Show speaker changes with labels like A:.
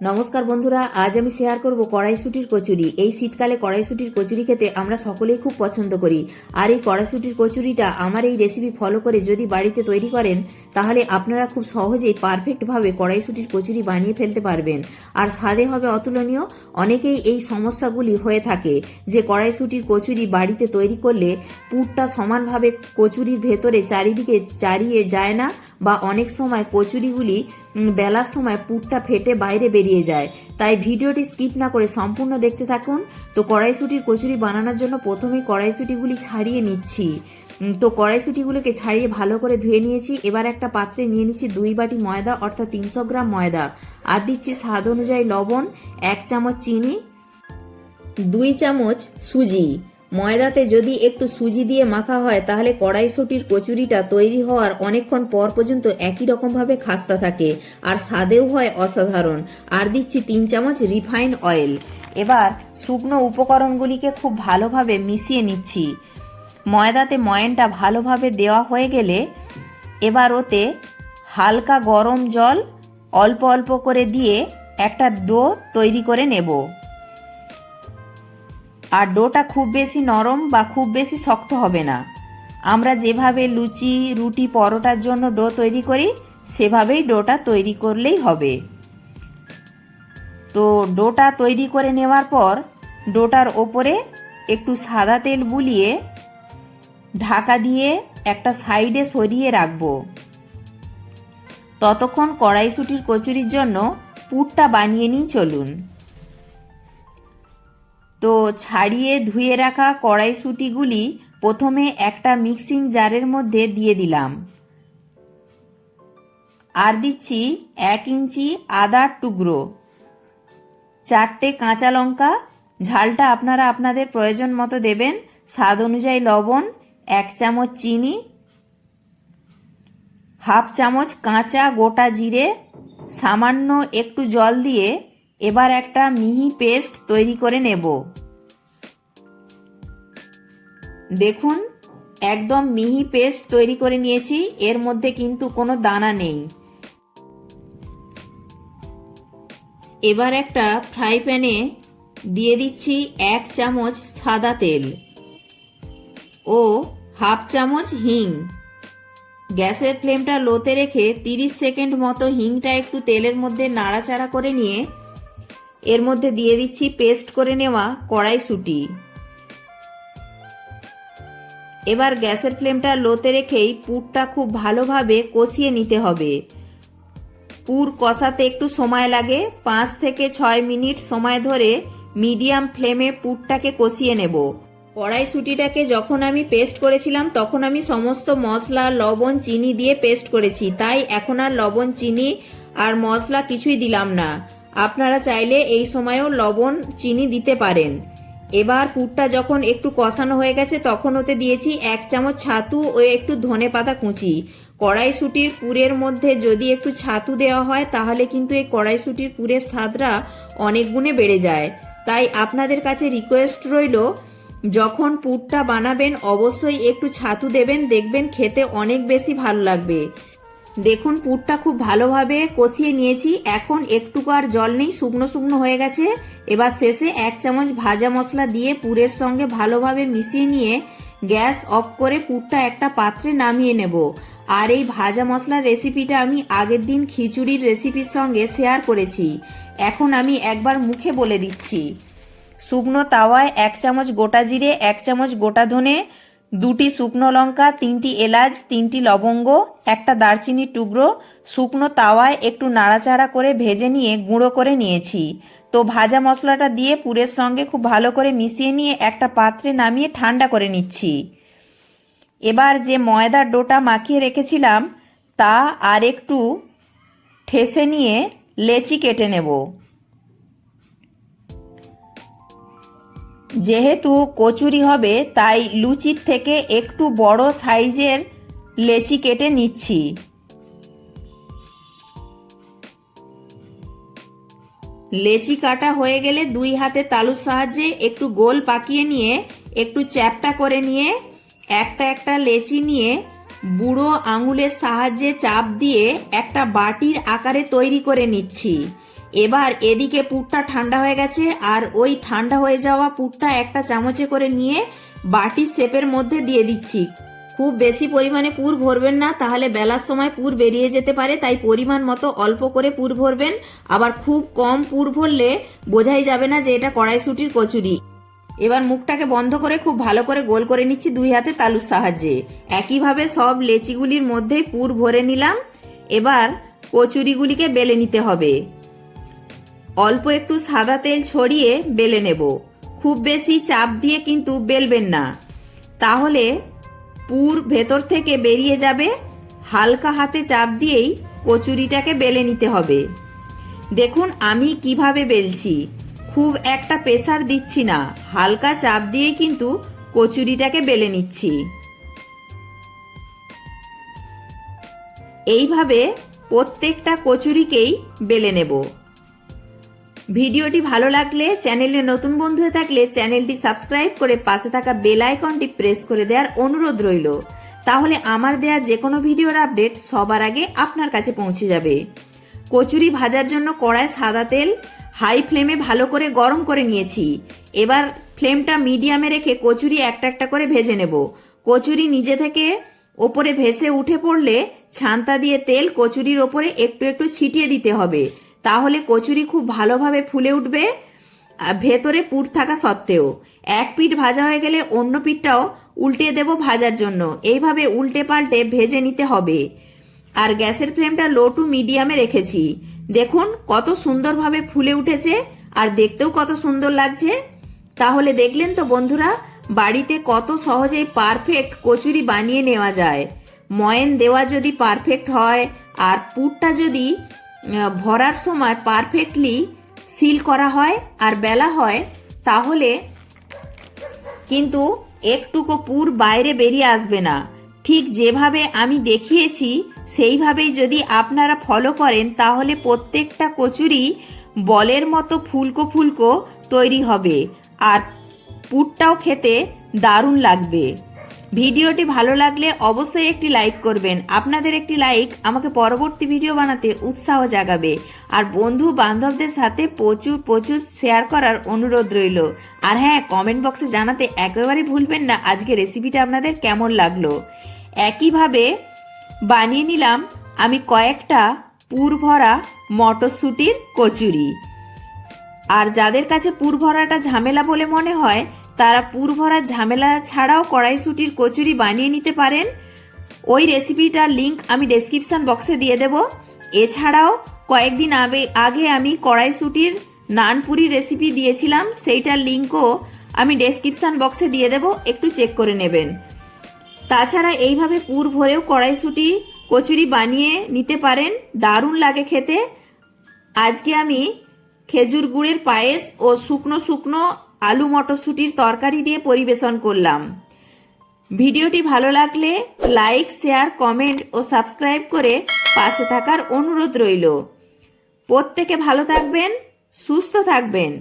A: নমস্কার বন্ধুরা, আজ আমি শেয়ার করব কড়াইশুটির কচুরি। এই শীতকালে কড়াইশুটির কচুরি খেতে আমরা সকলেই খুব পছন্দ করি। আর এই কড়াইশুটির কচুরিটা আমার এই রেসিপি ফলো করে যদি বাড়িতে তৈরি করেন, তাহলে আপনারা খুব সহজেই পারফেক্টভাবে কড়াইশুটির কচুরি বানিয়ে ফেলতে পারবেন। আর স্বাদে হবে অতুলনীয়। অনেকেই এই সমস্যাগুলি হয়ে থাকে যে কড়াইশুটির কচুরি বাড়িতে তৈরি করলে পুরটা সমানভাবে কচুরির ভেতরে চারিদিকে চারিয়ে যায় না বা অনেক সময় কচুরিগুলি বেলার সময় পুরটা ফেটে বাইরে বেরিয়ে যায়। তাই ভিডিওটি স্কিপ না করে সম্পূর্ণ দেখতে থাকুন। তো কড়াইশুটির কচুরি বানানোর জন্য প্রথমেই কড়াইশুটিগুলি ছাড়িয়ে নিচ্ছি। তো কড়াইশুটিগুলোকে ছাড়িয়ে ভালো করে ধুয়ে নিয়েছি। এবার একটা পাত্রে নিয়ে নিচ্ছি দুই বাটি ময়দা, অর্থাৎ তিনশো গ্রাম ময়দা। আর দিচ্ছি স্বাদ অনুযায়ী লবণ, এক চামচ চিনি, দুই চামচ সুজি। ময়দাতে যদি একটু সুজি দিয়ে মাখা হয়, তাহলে কড়াইশুটির কচুরিটা তৈরি হওয়ার অনেকক্ষণ পর পর্যন্ত একই রকমভাবে খাস্তা থাকে আর স্বাদেও হয় অসাধারণ। আর দিচ্ছি তিন চামচ রিফাইন অয়েল। এবার শুকনো উপকরণগুলিকে খুব ভালোভাবে মিশিয়ে নিচ্ছি। ময়দাতে ময়নটা ভালোভাবে দেওয়া হয়ে গেলে এবার ওতে হালকা গরম জল অল্প অল্প করে দিয়ে একটা ডো তৈরি করে নেব। আর ডোটা খুব বেশি নরম বা খুব বেশি শক্ত হবে না। আমরা যেভাবে লুচি, রুটি, পরোটার জন্য ডো তৈরি করি, সেভাবেই ডোটা তৈরি করলেই হবে। তো ডোটা তৈরি করে নেওয়ার পর ডোটার ওপরে একটু সাদা তেল বুলিয়ে ঢাকা দিয়ে একটা সাইডে সরিয়ে রাখব। ততক্ষণ কড়াইশুটির কচুরির জন্য পুরটা বানিয়ে নিই চলুন। তো ছাড়িয়ে ধুয়ে রাখা কড়াইশুটিগুলি প্রথমে একটা মিক্সিং জারের মধ্যে দিয়ে দিলাম। আর দিচ্ছি এক ইঞ্চি আদার টুকরো, চারটে কাঁচা লঙ্কা, ঝালটা আপনারা আপনাদের প্রয়োজন মতো দেবেন, স্বাদ অনুযায়ী লবণ, এক চামচ চিনি, হাফ চামচ কাঁচা গোটা জিরে, সামান্য একটু জল দিয়ে এবার একটা মিহি পেস্ট তৈরি করে নেব। দেখুন, একদম মিহি পেস্ট তৈরি করে নিয়েছি, এর মধ্যে কিন্তু কোনো দানা নেই। এবার একটা ফ্রাই প্যানে দিয়ে দিচ্ছি এক চামচ সাদা তেল ও হাফ চামচ হিং। গ্যাসের ফ্লেমটা লোতে রেখে 30 সেকেন্ড মতো হিংটা একটু তেলের মধ্যে নাড়াচাড়া করে নিয়ে এর মধ্যে দিয়ে দিচ্ছি পেস্ট করে নেওয়া কড়াইশুঁটি এবার গ্যাসের ফ্লেমটা লোতে রেখেই পুরটা খুব ভালোভাবে কষিয়ে নিতে হবে। পুর কষাতে একটু সময় লাগে, পাঁচ থেকে ছয় মিনিট সময় ধরে মিডিয়াম ফ্লেমে পুরটাকে কষিয়ে নেব। কড়াইশুঁটিটাকে যখন আমি পেস্ট করেছিলাম, তখন আমি সমস্ত মশলা, লবণ, চিনি দিয়ে পেস্ট করেছি। তাই এখন আর লবণ, চিনি আর মশলা কিছুই দিলাম না। আপনারা চাইলে এই সময়েও লবণ, চিনি দিতে পারেন। এবার পুরটা যখন একটু কষানো হয়ে গেছে, তখন ওতে দিয়েছি এক চামচ ছাতু ও একটু ধনে পাতা কুচি। কড়াইশুটির পুরের মধ্যে যদি একটু ছাতু দেওয়া হয়, তাহলে কিন্তু এই কড়াইশুটির পুরের স্বাদটা অনেক গুণে বেড়ে যায়। তাই আপনাদের কাছে রিকোয়েস্ট রইল, যখন পুরটা বানাবেন, অবশ্যই একটু ছাতু দেবেন, দেখবেন খেতে অনেক বেশি ভালো লাগবে। দেখুন, পুরটা খুব ভালোভাবে কষিয়ে নিয়েছি। এখন একটুকু আর জল নেই, শুকনো শুকনো হয়ে গেছে। এবার শেষে এক চামচ ভাজা মশলা দিয়ে পুরের সঙ্গে ভালোভাবে মিশিয়ে নিয়ে গ্যাস অফ করে পুরটা একটা পাত্রে নামিয়ে নেব। আর এই ভাজা মশলার রেসিপিটা আমি আগের দিন খিচুড়ির রেসিপির সঙ্গে শেয়ার করেছি। এখন আমি একবার মুখে বলে দিচ্ছি। শুকনো তাওয়ায় এক চামচ গোটা জিরে, এক চামচ গোটা ধনে দুটি শুকনো লঙ্কা, তিনটি এলাচ, তিনটি লবঙ্গ, একটা দারচিনির টুকরো, শুকনো তাওয়ায় একটু নাড়াচাড়া করে ভেজে নিয়ে গুঁড়ো করে নিয়েছি। তো ভাজা মশলাটা দিয়ে পুরের সঙ্গে খুব ভালো করে মিশিয়ে নিয়ে একটা পাত্রে নামিয়ে ঠান্ডা করে নিচ্ছি। এবার যে ময়দার ডোটা মাখিয়ে রেখেছিলাম, তা আর একটু ঠেসে নিয়ে লেচি কেটে নেব। যেহেতু কচুরি হবে, তাই লুচির থেকে একটু বড় সাইজের লেচি কেটে নিচ্ছি। লেচি কাটা হয়ে গেলে দুই হাতে তালুর সাহায্যে একটু গোল পাকিয়ে নিয়ে, একটু চ্যাপটা করে নিয়ে, একটা একটা লেচি নিয়ে বুড়ো আঙুলের সাহায্যে চাপ দিয়ে একটা বাটির আকারে তৈরি করে নিচ্ছি। এবার এদিকে পুরটা ঠান্ডা হয়ে গেছে আর ওই ঠান্ডা হয়ে যাওয়া পুরটা একটা চামচে করে নিয়ে বাটির শেপের মধ্যে দিয়ে দিচ্ছি। খুব বেশি পরিমাণে পুর ভরবেন না, তাহলে বেলার সময় পুর বেরিয়ে যেতে পারে, তাই পরিমাণ মতো অল্প করে পুর ভরবেন। আবার খুব কম পুর ভরলে বোঝাই যাবে না যে এটা কড়াইশুটির কচুরি। এবার মুখটাকে বন্ধ করে খুব ভালো করে গোল করে নিচ্ছি দুই হাতে তালুর সাহায্যে। একইভাবে সব লেচিগুলির মধ্যেই পুর ভরে নিলাম। এবার কচুরিগুলিকে বেলে নিতে হবে। অল্প একটু সাদা তেল ছড়িয়ে বেলে নেব। খুব বেশি চাপ দিয়ে কিন্তু বেলবেন না। তাহলে পুর ভেতর থেকে বেরিয়ে যাবে। হালকা হাতে চাপ দিয়েই কচুরিটাকে বেলে নিতে হবে। দেখুন আমি কীভাবে বেলছি। খুব একটা প্রেসার দিচ্ছি না। হালকা চাপ দিয়েই কিন্তু কচুরিটাকে বেলে নিচ্ছি। এইভাবে প্রত্যেকটা কচুরিকেই বেলে নেব। ভিডিওটি ভালো লাগলে চ্যানেলে নতুন বন্ধু হয়ে থাকলে চ্যানেলটি সাবস্ক্রাইব করে পাশে থাকা বেল আইকনটি প্রেস করে দেওয়ার অনুরোধ রইল। তাহলে আমার দেয়া যে কোনো ভিডিওর আপডেট সবার আগে আপনার কাছে পৌঁছে যাবে। কচুরি ভাজার জন্য কড়ায় সাদা তেল, হাই ফ্লেমে ভালো করে গরম করে নিয়েছি। এবার ফ্লেমটা মিডিয়ামে রেখে কচুরি একটা একটা করে ভেজে নেব। কচুরি নিজে থেকে ওপরে ভেসে উঠে পড়লে ছান্তা দিয়ে তেল কচুরির ওপরে একটু একটু ছিটিয়ে দিতে হবে। তাহলে কচুরি খুব ভালোভাবে ফুলে উঠবে ভেতরে পুর থাকা সত্ত্বেও। এক পিঠ ভাজা হয়ে গেলে অন্য পিঠটাও উল্টে দেব ভাজার জন্য। এইভাবে উল্টে পাল্টে ভেজে নিতে হবে। আর গ্যাসের ফ্লেমটা লো টু মিডিয়ামে রেখেছি। দেখুন কত সুন্দরভাবে ফুলে উঠেছে, আর দেখতেও কত সুন্দর লাগছে। তাহলে দেখলেন তো বন্ধুরা, বাড়িতে কত সহজেই পারফেক্ট কচুরি বানিয়ে নেওয়া যায়। ময়েন দেওয়া যদি পারফেক্ট হয়, আর পুরটা যদি ভরার সময় পারফেক্টলি সিল করা হয় আর বেলা হয়, তাহলে কিন্তু একটুকু পুর বাইরে বেরিয়ে আসবে না। ঠিক যেভাবে আমি দেখিয়েছি, সেইভাবেই যদি আপনারা ফলো করেন, তাহলে প্রত্যেকটা কচুরি বলের মতো ফুলকো ফুলকো তৈরি হবে। আর পুরটাও খেতে দারুণ লাগবে। ভিডিওটি ভালো লাগলে অবশ্যই একটি লাইক করবেন। আপনাদের একটি লাইক আমাকে পরবর্তী ভিডিও বানাতে উৎসাহ জাগাবে। আর বন্ধু বান্ধবদের সাথে প্রচুর প্রচুর শেয়ার করার অনুরোধ রইল। আর হ্যাঁ কমেন্ট বক্সে জানাতে একেবারেই ভুলবেন না আজকে রেসিপিটা আপনাদের কেমন লাগল। একইভাবে বানিয়ে নিলাম আমি কয়েকটা পুর ভরা মটরশুঁটির কচুরি। আর যাদের কাছে পুর ভরাটা ঝামেলা বলে মনে হয় তারা পুর ভরার ঝামেলা ছাড়াও কড়াইশুটির কচুরি বানিয়ে নিতে পারেন। ওই রেসিপিটার লিংক আমি ডেসক্রিপশন বক্সে দিয়ে দেব। এছাড়াও কয়েকদিন আগে আগে আমি কড়াইশুটির নানপুরি রেসিপি দিয়েছিলাম, সেইটার লিঙ্কও আমি ডেসক্রিপশন বক্সে দিয়ে দেব, একটু চেক করে নেবেন। তাছাড়া এইভাবে পুর ভরেও কড়াইশুটি, কচুরি বানিয়ে নিতে পারেন, দারুণ লাগে খেতে। আজকে আমি খেজুর গুড়ের পায়েস ও শুকনো শুকনো আলু মটরশুঁটির তরকারি দিয়ে পরিবেশন করলাম। ভিডিওটি ভালো লাগলে লাইক, শেয়ার, কমেন্ট ও সাবস্ক্রাইব করে পাশে থাকার অনুরোধ রইল। প্রত্যেকে ভালো থাকবেন, সুস্থ থাকবেন।